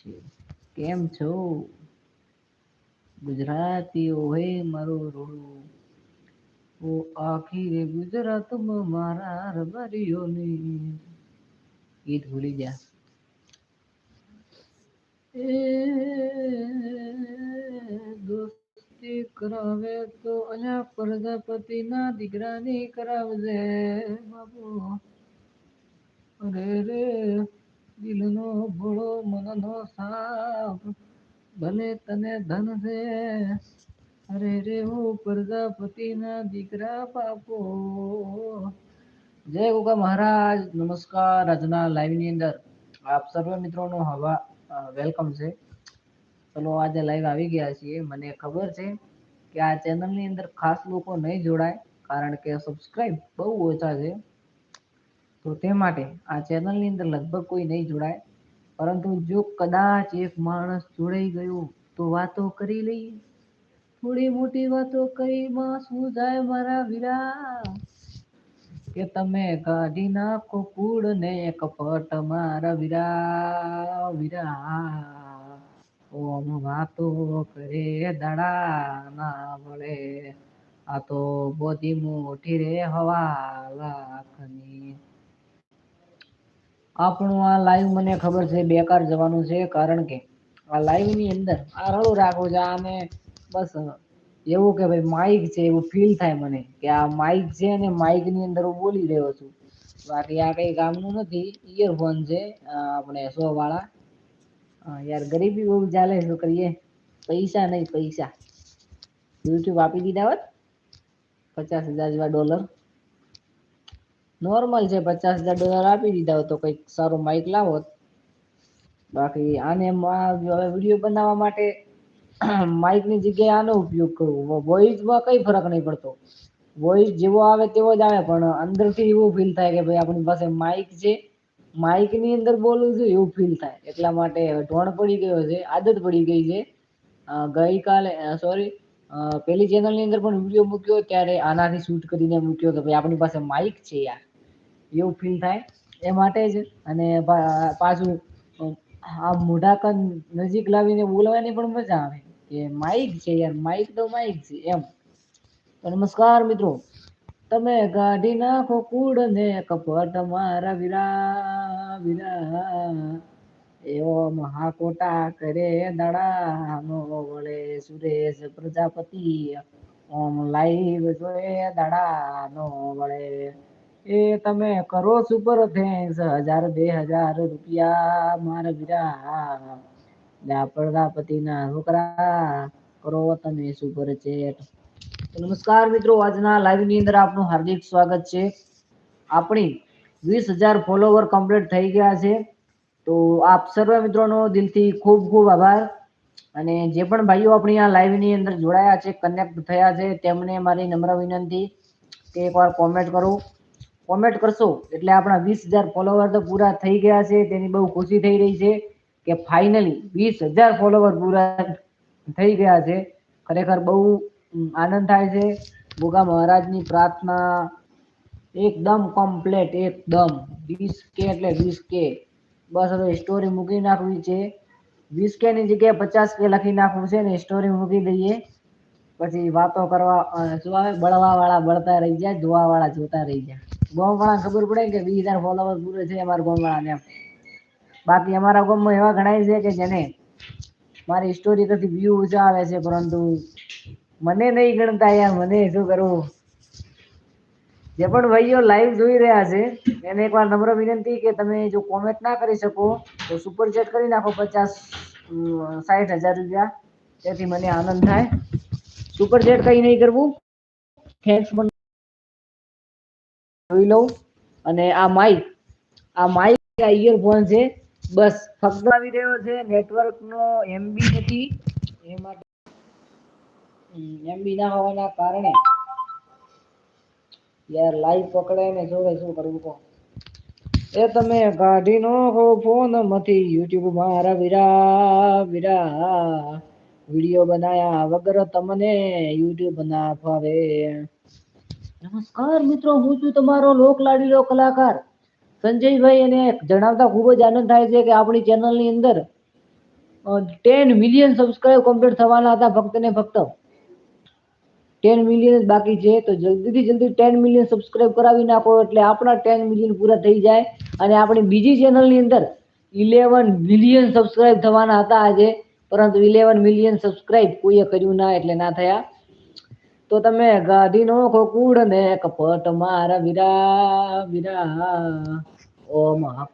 છે કેમ છો? ગુજરાતીઓ હે મારો રોડું ઓ આખી ગુજરાતમાં મારા રબારીઓની. ગીત ભૂલી જા દોસ્તી કરાવે તો અહીંયા પ્રજાપતિના દીકરાની કરાવજે બાબુ અરે રે. દિલનો ભોળો મનનો સાપ. ભલે તને ધન છે, અરે રે હું પ્રજાપતિના દીકરા પાપો જય ગોગા મહારાજ, નમસ્કાર. આજના લાઈવની અંદર આપ સર્વ મિત્રોનો હવા વેલકમ છે. ચલો આજે લાઈવ આવી ગયા છીએ. મને ખબર છે કે આ ચેનલની અંદર ખાસ લોકો નહીં જોડાય, કારણ કે સબસ્ક્રાઇબ બહુ ઓછા છે. તો તે માટે આ ચેનલની અંદર લગભગ કોઈ નહીં જોડાય. પરંતુ જો કદાચ એક માણસ જોડાઈ ગયો તો વાતો કરી લઈએ. થોડી મોટી વાતો કરીમાં શું જાય મારા વીરા કે તમે કાઢી નાખો કૂડ ને કપટ મારા વીરા વીરા ઓમ વાતો કરે દડા ના મળે આ તો બધી મોટી રે હવા લાખની. આપણું આ લાઈવ મને ખબર છે બેકાર જવાનું છે, કારણ કે આ લાઈવની અંદર આ રળું રાખવું છે આને બસ એવું કે ભાઈ માઇક છે, એવું ફીલ થાય મને કે આ માઇક છે અને માઇકની અંદર હું બોલી રહ્યો છું. બાકી આ કંઈ કામનું નથી ઇયરફોન છે આપણે સો વાળા. યાર ગરીબી બહુ ચાલે શું કરીએ? પૈસા નહીં, પૈસા. યુટ્યુબ આપી દીધા હોત? પચાસ હજાર જેવા ડોલર નોર્મલ છે પચાસ હજાર ડોલર આપી દીધા હોત તો કંઈક સારો માઇક લાવો. બાકી આને હવે વીડિયો બનાવવા માટે માઇકની જગ્યાએ આનો ઉપયોગ કરવો. વોઇસમાં કઈ ફરક નહીં પડતો. વોઇસ જેવો આવે તેવો જ આવે, પણ અંદરથી એવું ફીલ થાય કે ભાઈ આપણી પાસે માઇક છે. માઇકની અંદર બોલું છું એવું ફીલ થાય. એટલા માટે ઢોણ પડી ગયો છે, આદત પડી ગઈ છે. ગઈકાલે સોરી પેલી ચેનલની અંદર પણ વીડિયો મૂક્યો ત્યારે આનાથી શૂટ કરીને મૂક્યો કે ભાઈ આપણી પાસે માઇક છે યાર. એવું ફીલ થાય એ માટે જ. અને પાછું, આ મોઢાકન નજીક લાવીને બોલવાની પણ મજા આવે. કે માઇક છે યાર માઇક તો માઇક છે, એમ. નમસ્કાર મિત્રો, તમે કાઢી નાખો કૂડ ને કપટ મારા વિરા વિરા. એવો મહાકોટા કરે દડા નો વળે સુરેશ પ્રજાપતિ. ઓમ લાઈવ જોએ દડા નો વળે. એ તમે કરો સુપર થેન્ક્સ હજાર, બે હજાર રૂપિયા, મારા વીરા પ્રજાપતિના છોકરા, કરો તમે સુપર ચેટ નમસ્કાર મિત્રો, આજના લાઈવની અંદર આપનું હાર્દિક સ્વાગત છે. આપણી વીસ હજાર ફોલોવર કમ્પ્લીટ થઈ ગયા છે. તો આપ સર્વ મિત્રોનો દિલથી ખૂબ ખૂબ આભાર. અને જે પણ ભાઈઓ આપણી આ લાઈવની અંદર જોડાયા છે કનેક્ટ થયા છે, તેમને મારી નમ્ર વિનંતી. કે એકવાર કોમેન્ટ કરો. કોમેન્ટ કરશો? એટલે આપણા વીસ હજાર ફોલોવર તો પૂરા થઈ ગયા છે. તેની બહુ ખુશી થઈ રહી છે કે ફાઇનલી વીસ હજાર ફોલોવર પૂરા થઈ ગયા છે. ખરેખર બહુ આનંદ થાય છે. ગોગા મહારાજની પ્રાર્થના એકદમ કમ્પ્લેટ એકદમ. વીસ કે એટલે વીસ કે. બસ હવે સ્ટોરી મૂકી નાખવી છે. વીસ કે ની જગ્યાએ પચાસ કે લખી નાખવું છે ને સ્ટોરી મૂકી દઈએ. પછી વાતો કરવા શું આવે? બળવા વાળા બળતા રહી જાય જોવા વાળા જોતા રહી જાય. ગોમ વાળા ખબર પડે કે વીસ હજાર ફોલોવર પૂરે છે અમારા ગોમ વાળાને બાકી અમારા ગામમાં એવા ઘણા છે કે જેને મારી સ્ટોરી કરતી વ્યૂ ઊંચા આવે છે, પરંતુ મને નહીં ગણતા યાર, મને શું કરવું? જે પણ ભાઈઓ લાઈવ જોઈ રહ્યા છે, એને એકવાર નમ્ર વિનંતી કે તમે જો કોમેન્ટ ના કરી શકો, તો સુપર ચેટ કરી નાખો પચાસ સાઠ હજાર રૂપિયા. તેથી મને આનંદ થાય. સુપર ચેટ કઈ નહીં કરવું. થેન્ક્સ પણ જોઈ લઉં. અને આ માઇક આ માઇક આ ઇયરફોન છે. બસ, ફક્ત આવી રહ્યો છે. નેટવર્ક નો એમબી નથી. એ માટે એમબી ના હોવાના કારણે યાર લાઈવ પકડે ને જોડે શું કરવું કહો. એ તમે કાઢી નો ફોનમાંથી. યુટ્યુબ મારા વીરા વીરા. વીડિયો બનાયા વગર તમને યુટ્યુબ ના ફાવે. નમસ્કાર મિત્રો, હું છું તમારો લોક લાડીલો કલાકાર સંજયભાઈ અને જણાવતા ખૂબ જ આનંદ થાય છે કે આપણી ચેનલની અંદર ટેન મિલિયન સબસ્ક્રાઇબ કમ્પ્લીટ થવાના હતા ફક્ત ને ફક્ત ટેન મિલિયન બાકી છે, તો જલ્દીથી જલ્દી ટેન મિલિયન સબસ્ક્રાઇબ કરાવી નાખો એટલે આપણા ટેન મિલિયન પૂરા થઈ જાય અને આપણી બીજી ચેનલની અંદર ઇલેવન મિલિયન સબસ્ક્રાઇબ થવાના હતા આજે, પરંતુ ઇલેવન મિલિયન સબસ્ક્રાઇબ કોઈએ કર્યું ના એટલે ના થયા. તો તમે ગાધીનો ખોકુડ ને કપટ મારા વીરા. વીરા ઓ મહા